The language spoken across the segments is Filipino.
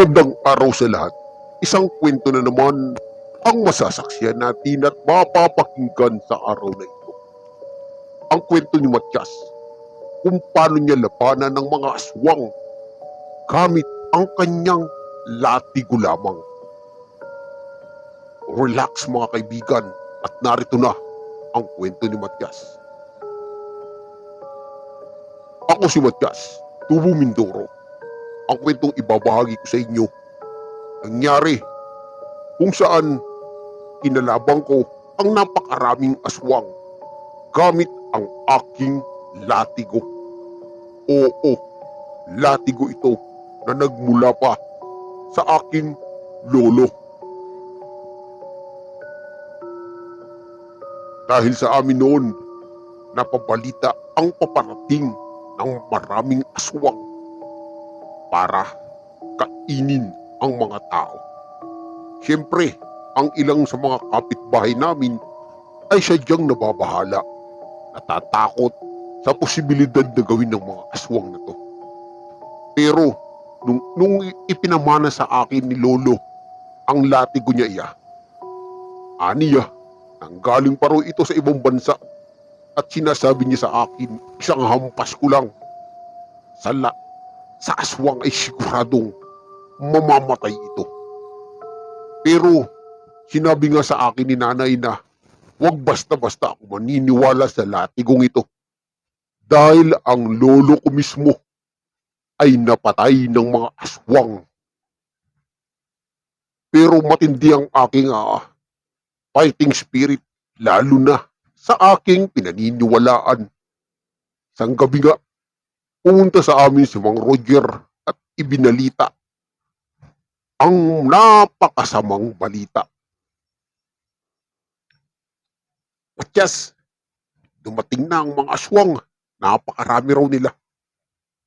Magandang araw sa lahat. Isang kwento na naman ang masasaksiyan natin at mapapakinggan sa araw na ito. Ang kwento ni Matias kung paano niya labanan ng mga aswang gamit ang kanyang latigo lamang. Relax mga kaibigan at narito na ang kwento ni Matias. Ako si Matias, Tubo Mindoro ang kwentong ibabahagi ko sa inyo. Nangyari kung saan kinalabang ko ang napakaraming aswang gamit ang aking latigo. Oo, latigo ito na nagmula pa sa aking lolo. Dahil sa amin noon, napabalita ang paparating ng maraming aswang para kainin ang mga tao. Siyempre, ang ilang sa mga kapitbahay namin ay sadyang nababahala, natatakot sa posibilidad na gawin ng mga aswang na to. Pero, nung, nung ipinamana sa akin ni Lolo ang latigo niya iya, aniya, nanggaling pa raw ito sa ibang bansa at sinasabi niya sa akin, isang hampas ko lang sa la sa aswang ay siguradong mamamatay ito. Pero sinabi nga sa akin ni nanay na huwag basta-basta ako maniniwala sa latigong ito. Dahil ang lolo ko mismo ay napatay ng mga aswang. Pero matindi ang aking ah, fighting spirit lalo na sa aking pinaniniwalaan. Sang gabi nga pumunta sa amin si Mang Roger at ibinalita ang napakasamang balita. Matyas, dumating na ang mga aswang. Napakarami raw nila.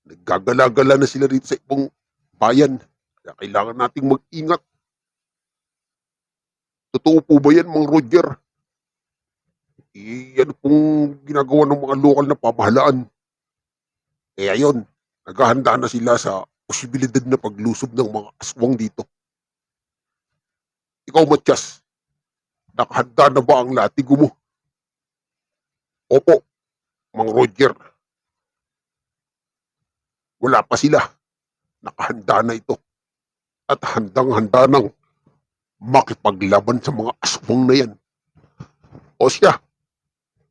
Naggagala-gala na sila rito sa ibang bayan. Kaya kailangan nating mag-ingat. Totoo po ba yan, Mang Roger? Eh, yan pong ginagawa ng mga lokal na pamahalaan. Kaya yun, naghahanda na sila sa posibilidad na paglusob ng mga aswang dito. Ikaw, Matyas, nakahanda na ba ang latigo mo? Opo, Mang Roger. Wala pa sila. Nakahanda na ito. At handang-handa nang makipaglaban sa mga aswang na yan. O siya,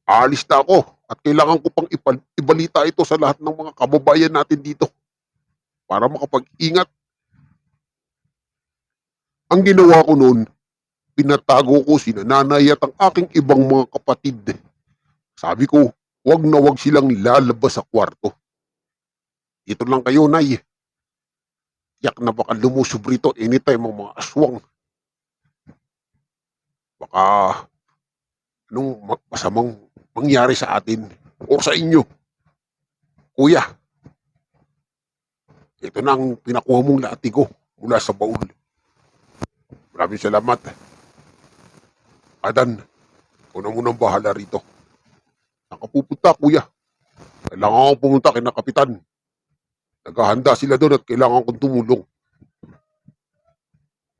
alis na ako at kailangan ko pang ibalita ito sa lahat ng mga kababayan natin dito para makapag-ingat. Ang ginawa ko noon, pinatago ko si nanay at ang aking ibang mga kapatid. Sabi ko, wag na wag silang lalabas sa kwarto. Dito lang kayo, nay. Yak na baka lumusob rito anytime ang mga aswang. Baka ma- masamang mangyari sa atin o sa inyo. Kuya, ito na ang pinakuha mong latigo mula sa baul. Maraming salamat. Adan, ikaw na munang bahala rito. Nakapupunta, kuya. Kailangan ko pumunta kay kapitan. Naghahanda sila doon at kailangan kong tumulong.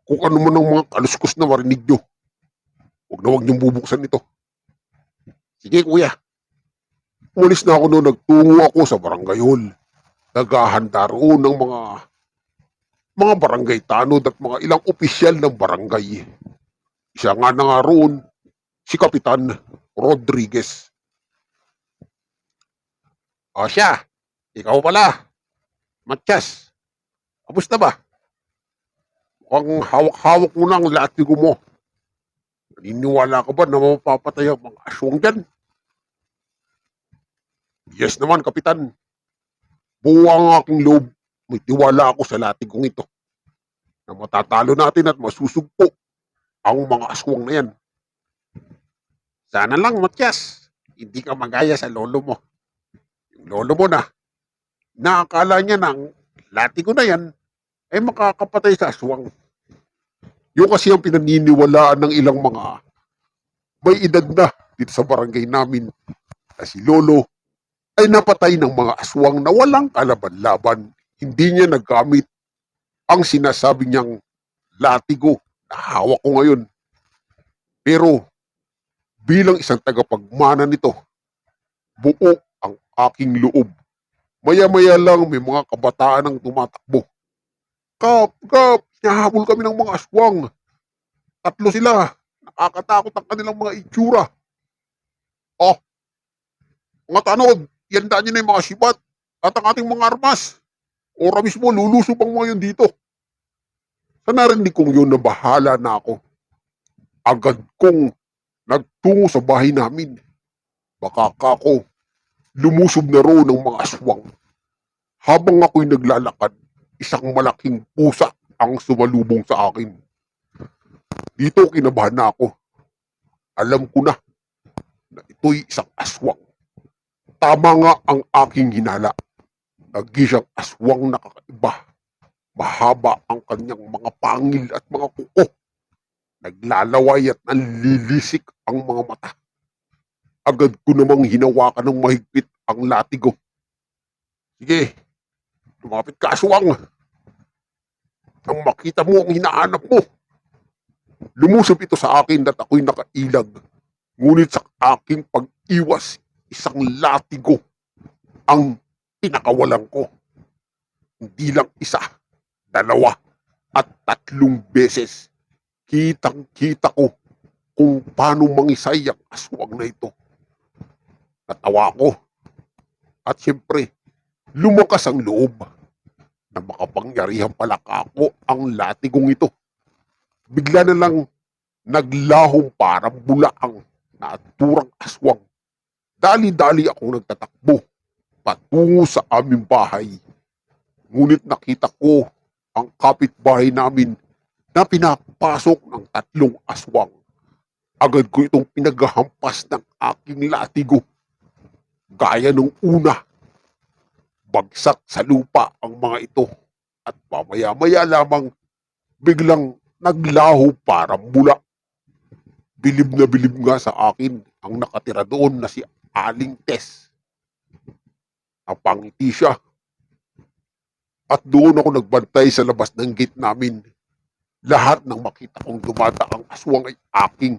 Kung ano man ang mga kaluskos na marinig nyo, huwag na huwag niyong bubuksan ito. Sige, kuya. Umalis na ako noon, nagtungo ako sa barangay hall. Naghahanda roon ng mga mga barangay tanod at mga ilang opisyal ng barangay. Isa nga na nga roon, si Kapitan Rodriguez. O siya, ikaw pala. Matyas, kamusta ba? Mukhang hawak-hawak mo na ang latigo mo. Naniniwala ka ba na mapapatay ang mga aswang dyan? Yes naman, Kapitan. Buo ang aking loob. May tiwala ako sa latigong ito. Na matatalo natin at masusugpo ang mga aswang na yan. Sana lang, Matyas. Hindi ka magaya sa lolo mo. Yung lolo mo na, nakakala niya ng latigo na yan, ay makakapatay sa aswang. Yung kasi ang pinaniniwalaan ng ilang mga may edad na dito sa barangay namin na si Lolo ay napatay ng mga aswang na walang kalaban-laban. Hindi niya nagamit ang sinasabi niyang latigo na hawak ko ngayon. Pero bilang isang tagapagmana nito, buo ang aking loob. Maya-maya lang may mga kabataan ang tumatakbo. Kap, kap, hinahabol kami ng mga aswang. Tatlo sila. Nakakatakot ang kanilang mga itsura. Oh, mga tanod, yandaan niyo na yung mga sibat at ang ating mga armas. Ora mismo, lulusob ang mga yun dito. Sa narinig kong yun na bahala na ako. Agad kong nagtungo sa bahay namin. Baka kako, lumusob na ro ng mga aswang. Habang ako'y naglalakad, isang malaking pusa ang sumalubong sa akin. Dito kinabahan na ako. Alam ko na na ito'y isang aswang. Tama nga ang aking hinala. Nagisang aswang nakakaiba. Mahaba ang kanyang mga pangil at mga kuko. Naglalaway at nanlilisik ang mga mata. Agad ko namang hinawakan ng mahigpit ang latigo. Sige, lumapit ka aswang. Nang makita mo ang hinahanap mo. Lumusob ito sa akin at ako'y nakailag. Ngunit sa aking pag-iwas, isang latigo ang pinakawalan ko. Hindi lang isa, dalawa, at tatlong beses. Kitang-kita ko kung paano mangisay ang aswang na ito. Natawa ko. At siyempre, lumakas ang loob na makapangyarihan pala ako ang latigong ito. Bigla na lang naglahong parang bulaang naturang aswang. Dali-dali ako nagtatakbo patungo sa aming bahay. Ngunit nakita ko ang kapitbahay namin na pinapasok ng tatlong aswang. Agad ko itong pinaghahampas ng aking latigo. Gaya nung una, bagsak sa lupa ang mga ito at mamaya-maya lamang biglang naglaho parang bula. Bilib na bilib nga sa akin ang nakatira doon na si Aling Tess. Napangiti siya. At doon ako nagbantay sa labas ng gate namin. Lahat ng makita kong dumadaang aswang ay aking.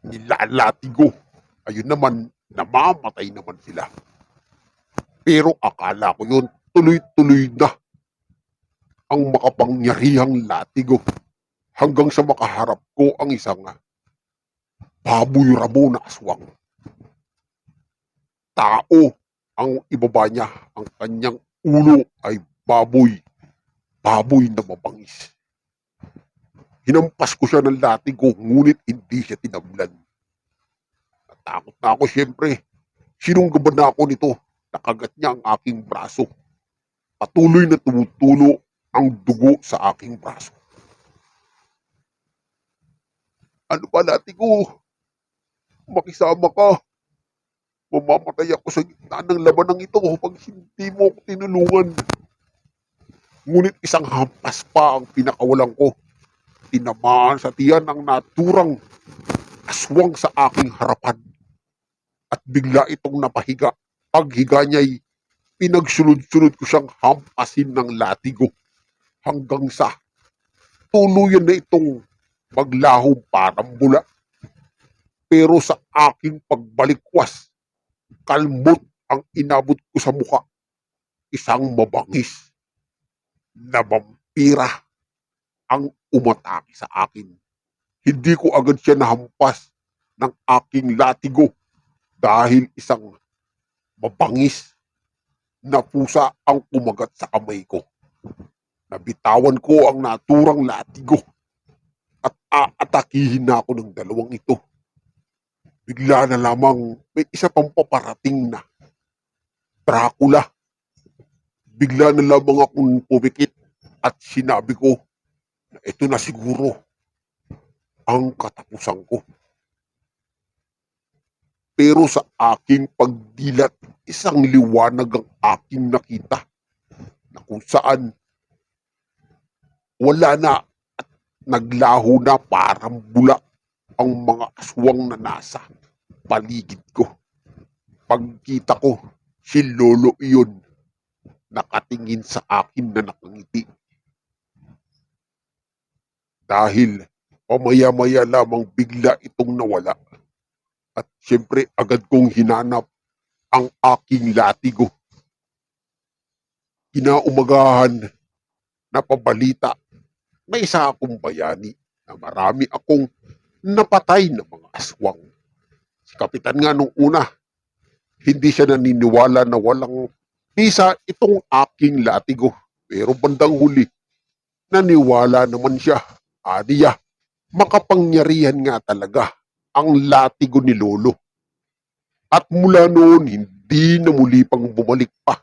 Nilalatigo. Ayun naman, namamatay naman sila. Pero akala ko yun, tuloy-tuloy na ang makapangyarihang latigo hanggang sa makaharap ko ang isang baboy rabo na aswang. Tao ang ibaba niya, ang kanyang ulo ay baboy, baboy na mabangis. Hinampas ko siya ng latigo, ngunit hindi siya tinablan. Natakot na ako siyempre. Sinunggaban na ako nito, nakagat niya ang aking braso. Patuloy na tumutulo ang dugo sa aking braso. Ano ba latigo? Makisama ka. Mamamatay ako sa gitna ng labanang ito pag hindi mo ako tinulungan. Ngunit isang hampas pa ang pinakawalan ko. Tinamaan sa tiyan ang naturang aswang sa aking harapan. At bigla itong napahiga. Paghiga niya'y pinagsunod-sunod ko siyang hampasin ng latigo hanggang sa tuluyan na itong maglaho parang bula. Pero sa aking pagbalikwas, kalmot ang inabot ko sa muka. Isang mabangis na vampira ang umatake sa akin. Hindi ko agad siya nahampas ng aking latigo dahil isang mabangis na pusa ang kumagat sa kamay ko. Nabitawan ko ang naturang latigo at aatakihin na ako ng dalawang ito. Bigla na lamang may isa pang paparating na Dracula. Bigla na lamang akong pumikit at sinabi ko na ito na siguro ang katapusan ko. Pero sa aking pagdilat, isang liwanag ang aking nakita na kung saan wala na at naglaho na parang bula ang mga aswang na nasa paligid ko. Pagkita ko, si Lolo iyon. nakatingin sa akin na nakangiti. Dahil pamaya-maya lamang bigla itong nawala. At siyempre agad kong hinanap ang aking latigo. Kinaumagahan na pabalita na isa akong bayani na marami akong napatay na mga aswang. Si Kapitan nga nung una, hindi siya naniniwala na walang bisa itong aking latigo. Pero bandang huli, naniwala naman siya. Adiya, makapangyarihan nga talaga ang latigo ni Lolo. At mula noon, hindi na muli pang bumalik pa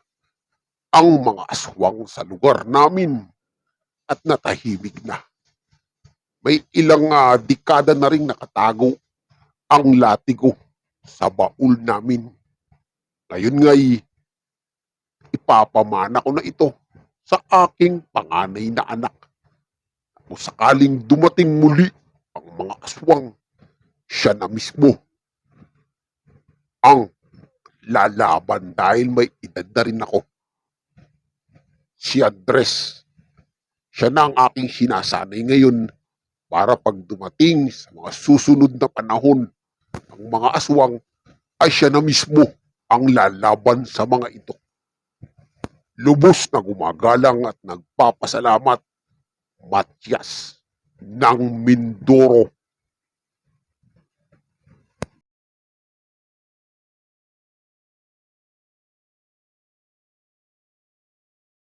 ang mga aswang sa lugar namin at natahimik na. May ilang ah, dekada na rin nakatago ang latigo sa baul namin. Ngayon nga'y ipapamana ko na ito sa aking panganay na anak. Kung sakaling dumating muli ang mga aswang, siya na mismo ang lalaban dahil may edad na rin ako. Si Andres, siya na ang aking sinasanay ngayon para pag dumating sa mga susunod na panahon ang mga aswang ay siya na mismo ang lalaban sa mga ito. Lubos na gumagalang at nagpapasalamat Matias ng Mindoro